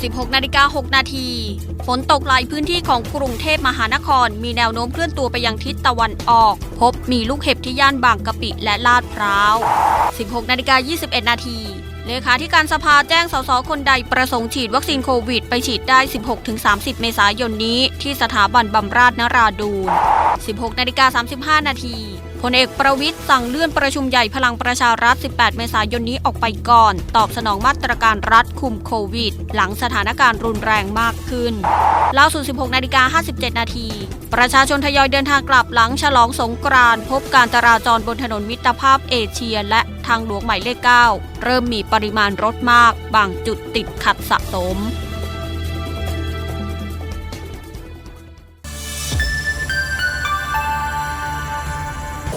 16นาฬิกา6นาทีฝนตกหลายพื้นที่ของกรุงเทพมหานคร มีแนวโน้มเคลื่อนตัวไปยังทิศตะวันออก พบมีลูกเห็บที่ย่านบางกะปิและลาดพร้าว 16นาฬิกา21นาทีเลขาธิการสภาแจ้งสสคนใดประสงค์ฉีดวัคซีนโควิด ไปฉีดได้ 16-30 เมษายนนี้ ที่สถาบันบำราศนราดูน 16นาฬิกา35นาที พลเอกประวิทย์สั่งเลื่อนประชุมใหญ่พลังประชารัฐ 18 เมษายนนี้ออกไปก่อน ตอบสนองมาตรการรัฐคุมโควิด หลังสถานการณ์รุนแรงมากขึ้นล่าสุด 16 นาฬิกา 57 นาที ประชาชนทยอยเดินทางกลับหลังฉลองสงกรานต์พบการจราจรบนถนนมิตรภาพเอเชียและทางหลวงหมายเลข 9 เริ่มมีปริมาณรถมาก บางจุดติดขัดสะสม